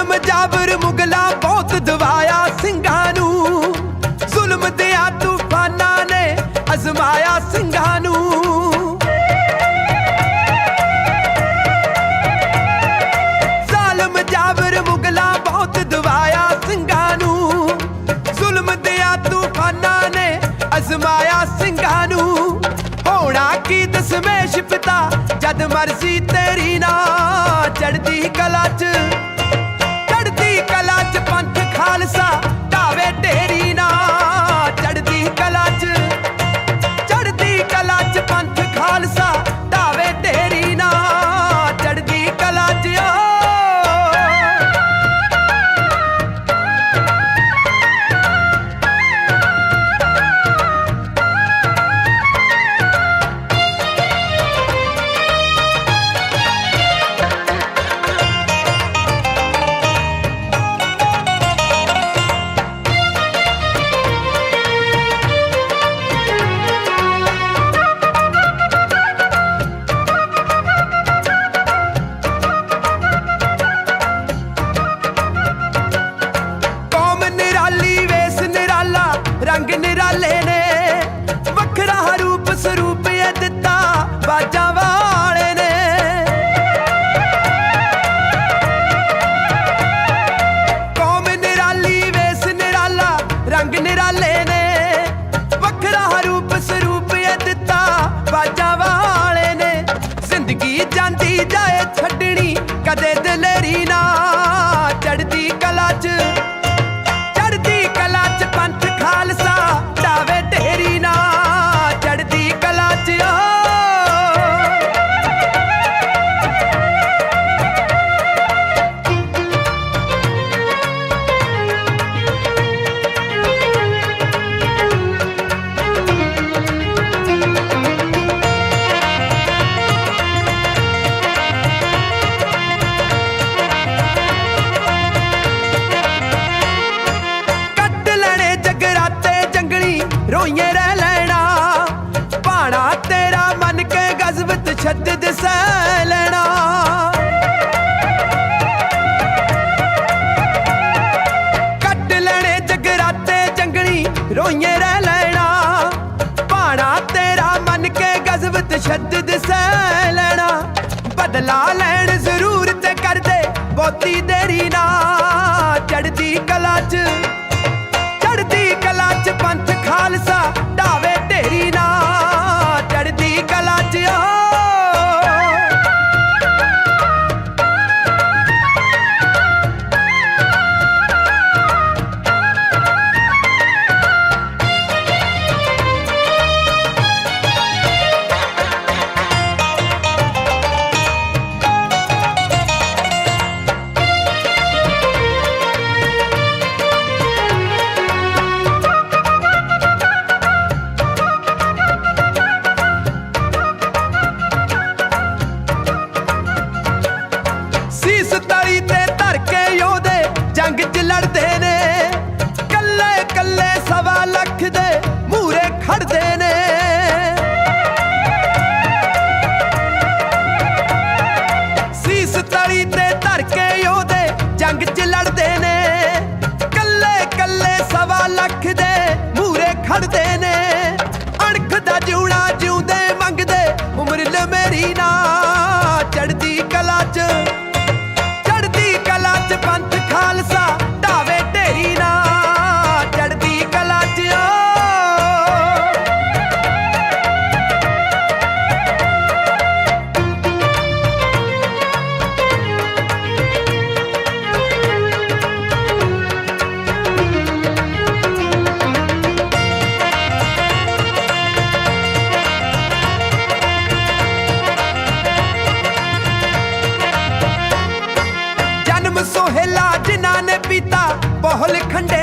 ਜ਼ੁਲਮ ਜਾਬਰ ਮੁਗਲਾ ਬਹੁਤ ਦਵਾਇਆ ਸਿੰਘਾਂ ਨੂੰ। ਜ਼ੁਲਮ ਤੇ ਆ ਤੂਫਾਨਾਂ ਨੇ ਅਜ਼ਮਾਇਆ ਸਿੰਘਾਂ ਨੂੰ। ਜ਼ਾਲਮ ਜਾਬਰ ਮੁਗਲਾ ਬਹੁਤ ਦਵਾਇਆ ਸਿੰਘਾਂ ਨੂੰ। ਜ਼ੁਲਮ ਤੇ ਆ ਤੂਫਾਨਾਂ ਨੇ ਅਜ਼ਮਾਇਆ ਸਿੰਘਾਂ ਨੂੰ। ਹੋਣਾ ਕੀ ਦਸਵੇਂ ਸ਼ਿਫਤਾ ਜਦ ਮਰਜ਼ੀ ਤੇਰੀ ਨਾ ਚੜਦੀ ਕਲਾ 'ਚ। ਜਾਏ ਛੱਡ ਤਸ਼ੱਦਦ ਸਹਿ ਲੈਣਾ। ਕੱਟ ਲੈਣੇ ਜਗਰਾਤੇ ਜੰਗਣੀ ਰੋਈਏ ਰਹਿ ਲੈਣਾ। ਪਾਣਾ ਤੇਰਾ ਮਨ ਕੇ ਗਜ਼ਬ ਤਸ਼ੱਦਦ ਸੈ ਲੈਣਾ। ਬਦਲਾ ਲੈਣ ਜ਼ਰੂਰ ਤੇ ਕਰਦੇ ਬਹੁਤੀ ਦੇਰੀ ਨਾ ਜੰਗ 'ਚ ਲੜਦੇ ਨੇ ਪੀਤਾ ਬਹੁਲ ਖੰਡੇ